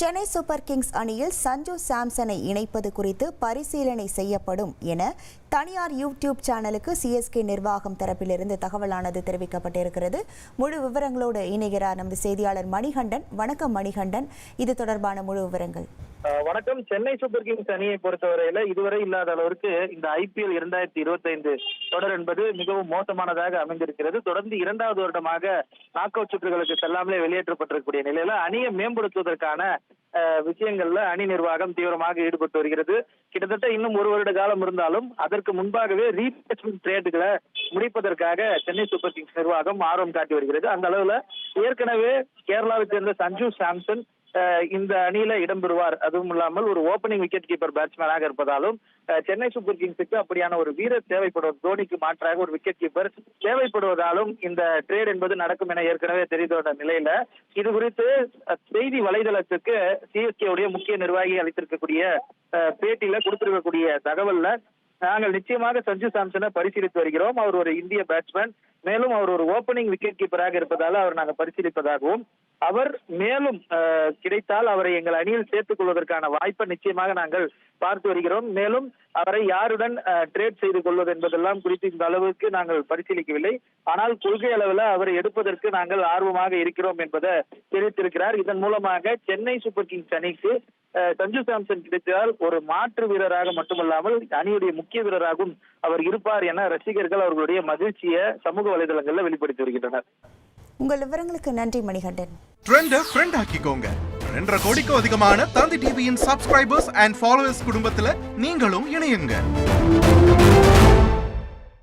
Chennai Super Kings அணியில் சஞ்சு சாம்சனை இணைப்பது குறித்து பரிசீலனை செய்யப்படும் என தனியார் யூடியூப் சேனலுக்கு சிஎஸ்கே நிர்வாகம் தரப்பிலிருந்து தகவலானது தெரிவிக்கப்பட்டிருக்கிறது. முழு விவரங்களோடு இணைகிறார் நமது செய்தியாளர் மணிகண்டன். வணக்கம் மணிகண்டன். இது தொடர்பான முழு விவரங்கள். வணக்கம். சென்னை சூப்பர் கிங்ஸ் அணியை பொறுத்தவரையில இதுவரை இல்லாத அளவிற்கு இந்த ஐபிஎல் இரண்டாயிரத்தி இருபத்தி ஐந்து தொடர் என்பது மிகவும் மோசமானதாக அமைந்திருக்கிறது. தொடர்ந்து இரண்டாவது வருடமாக நாக் அவுட் சுற்றுகளுக்கு செல்லாமலே வெளியேற்றப்பட்டிருக்கக்கூடிய நிலையில அணியை மேம்படுத்துவதற்கான விஷயங்கள்ல அணி நிர்வாகம் தீவிரமாக ஈடுபட்டு வருகிறது. கிட்டத்தட்ட இன்னும் ஒரு வருட காலம் இருந்தாலும் அதற்கு முன்பாகவே ரீப்ளேஸ்மெண்ட் ட்ரேடுகளை முடிப்பதற்காக சென்னை சூப்பர் கிங்ஸ் நிர்வாகம் ஆர்வம் காட்டி வருகிறது. அந்த அளவுல ஏற்கனவே கேரளாவை சேர்ந்த சஞ்சு சாம்சன் இந்த அணியில இடம்பெறுவார். அதுவும் இல்லாமல் ஒரு ஓப்பனிங் விக்கெட் கீப்பர் பேட்ஸ்மேனாக இருப்பதாலும் சென்னை சூப்பர் கிங்ஸுக்கு அப்படியான ஒரு வீரர் தேவைப்படுவது தோனிக்கு மாற்றாக ஒரு விக்கெட் கீப்பர் தேவைப்படுவதாலும் இந்த ட்ரேட் என்பது நடக்கும் என ஏற்கனவே தெரிந்த நிலையில இது குறித்து செய்தி வலைதளத்துக்கு சிஎஸ்கே உடைய முக்கிய நிர்வாகி அளித்திருக்கக்கூடிய பேட்டியில கொடுத்திருக்கக்கூடிய தகவல்ல நாங்கள் நிச்சயமாக சஞ்சு சாம்சனை பரிசீலித்து வருகிறோம். அவர் ஒரு இந்திய பேட்ஸ்மேன் மேலும் அவர் ஒரு ஓபனிங் விக்கெட் கீப்பராக இருப்பதால் அவர் நாங்கள் பரிசீலிப்பதாகவும் அவர் மேலும் கிடைத்தால் அவரை எங்கள் அணியில் சேர்த்துக் கொள்வதற்கான வாய்ப்பை நிச்சயமாக நாங்கள் பார்த்து வருகிறோம். மேலும் அவரை யாருடன் ட்ரேட் செய்து கொள்வது என்பதெல்லாம் குறித்து இந்த அளவுக்கு நாங்கள் பரிசீலிக்கவில்லை. ஆனால் கொள்கை அளவில் அவரை எடுப்பதற்கு நாங்கள் ஆர்வமாக இருக்கிறோம் என்பதை தெரிவித்திருக்கிறார். இதன் மூலமாக சென்னை சூப்பர் கிங்ஸ் அணிக்கு சஞ்சு சாம்சன் கிடைத்தால் ஒரு மாற்று வீரராக மட்டுமல்லாமல் அணியுடைய முக்கிய வீரராகவும் அவர் இருப்பார் என ரசிகர்கள் அவர்களுடைய மகிழ்ச்சியை சமூக வலைதளங்கள்ல வெளிப்படுத்தி வருகின்றனர். உங்கள் விவரங்களுக்கு நன்றி மணிகண்டன். ட்ரெண்ட ஃப்ரெண்ட் ஆக்கிக்கோங்க. ரெண்டரை கோடிக்கும் அதிகமான தந்தி டிவியின் சப்ஸ்கிரைபர்ஸ் அண்ட் ஃபாலோவர்ஸ் குடும்பத்துல நீங்களும் இணையுங்க.